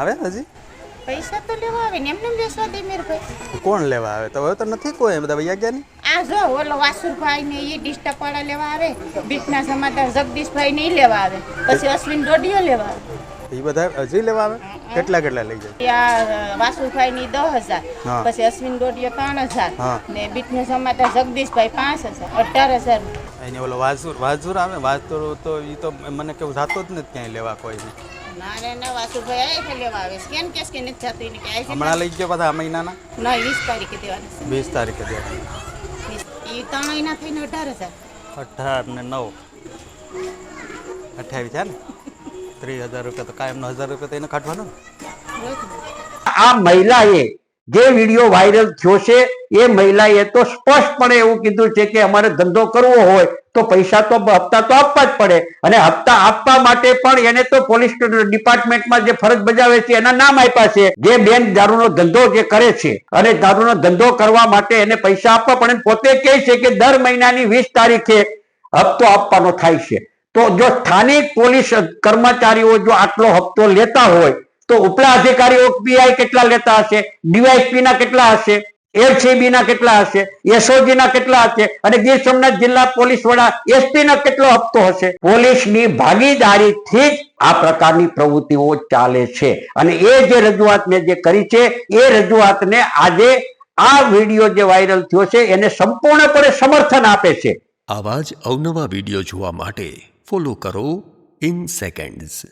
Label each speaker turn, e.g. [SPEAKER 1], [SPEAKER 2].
[SPEAKER 1] આવે હજી?
[SPEAKER 2] પૈસા તો લેવા આવે ને એમને એમ બેસવા દે મેરભાઈ
[SPEAKER 1] કોણ લેવા આવે? તો હવે તો નથી કોઈ બધા વૈયા ગયા નહીં
[SPEAKER 2] આ જો ઓલો વાસુરભાઈ ને એ ડિસ્ટર્બ વાળા લેવા આવે બીટના સમાચાર જગદીશભાઈ ને એ લેવા આવે. પછી અશ્વિન ડોડિયો લેવા આવે.
[SPEAKER 1] એ બધા હજી લેવા આવે? કેટલા કેટલા લઈ જાય?
[SPEAKER 2] આ વાસુભાઈ ની દસ હજાર પછી અશ્વિન ડોડિયો ત્રણ હજાર ને બીટના સમાધાન જગદીશભાઈ પાંચ હજાર અઢાર હજાર.
[SPEAKER 1] એને ઓલો વાજુર વાજુર આવે? વાજુર તો એ તો મને કેવું જાતો જ નથી ક્યાંય લેવા કોઈ
[SPEAKER 2] ના
[SPEAKER 1] હમણાં લઈ ગયો બધા મહિનાના?
[SPEAKER 2] ના વીસ તારીખે દેવાના
[SPEAKER 1] વીસ તારીખે દેવાના.
[SPEAKER 2] એ ત્રણ મહિના થઈને અઢાર હજાર.
[SPEAKER 1] અઢાર ને નવ. અઠાવીસ છે ને? ત્રીસ હજાર રૂપિયા તો કાયમનો હજાર રૂપિયા તો એને કાઢવાનો
[SPEAKER 3] આ મહિલાએ જે વીડિયો વાયરલ થયો છે, એ મહિલાએ તો સ્પષ્ટપણે એવું કીધું છે કે અમારે ધંધો કરવો હોય તો પૈસા તો હપ્તા તો આપવા જ પડે. અને હપ્તા આપવા માટે પણ એને તો પોલીસ ડિપાર્ટમેન્ટમાં જે ફરજ બજાવે છે, એના નામ આપ્યા છે. જે બેન દારૂનો ધંધો જે કરે છે, અને દારૂનો ધંધો કરવા માટે એને પૈસા આપવા પડે પોતે કહે છે કે દર મહિનાની વીસ તારીખે હપ્તો આપવાનો થાય છે. તો જો સ્થાનિક પોલીસ કર્મચારીઓ જો આટલો હપ્તો લેતા હોય, તો ઉપલા અધિકારીઓ પીઆઈ કેટલા લેતા હશે? ડીવાયસપી ના કેટલા હશે? એલસીબી ના કેટલા હશે? એસઓજી ના કેટલા હશે? અને ગીર સોમનાથ જિલ્લા પોલીસ વડા એસપી ના કેટલો હપ્તો હશે? પોલીસની ભાગીદારીથી જ આ પ્રકારની પ્રવૃત્તિઓ ચાલે છે. અને એ જે રજૂઆત મેં જે કરી છે, એ રજૂઆતને આજે આ વીડિયો જે વાયરલ થયો છે, એને સંપૂર્ણપણે સમર્થન આપે છે.
[SPEAKER 4] આવા જ અવનવા વીડિયો જોવા માટે ફોલો કરો ઇન સેકન્ડ્સ.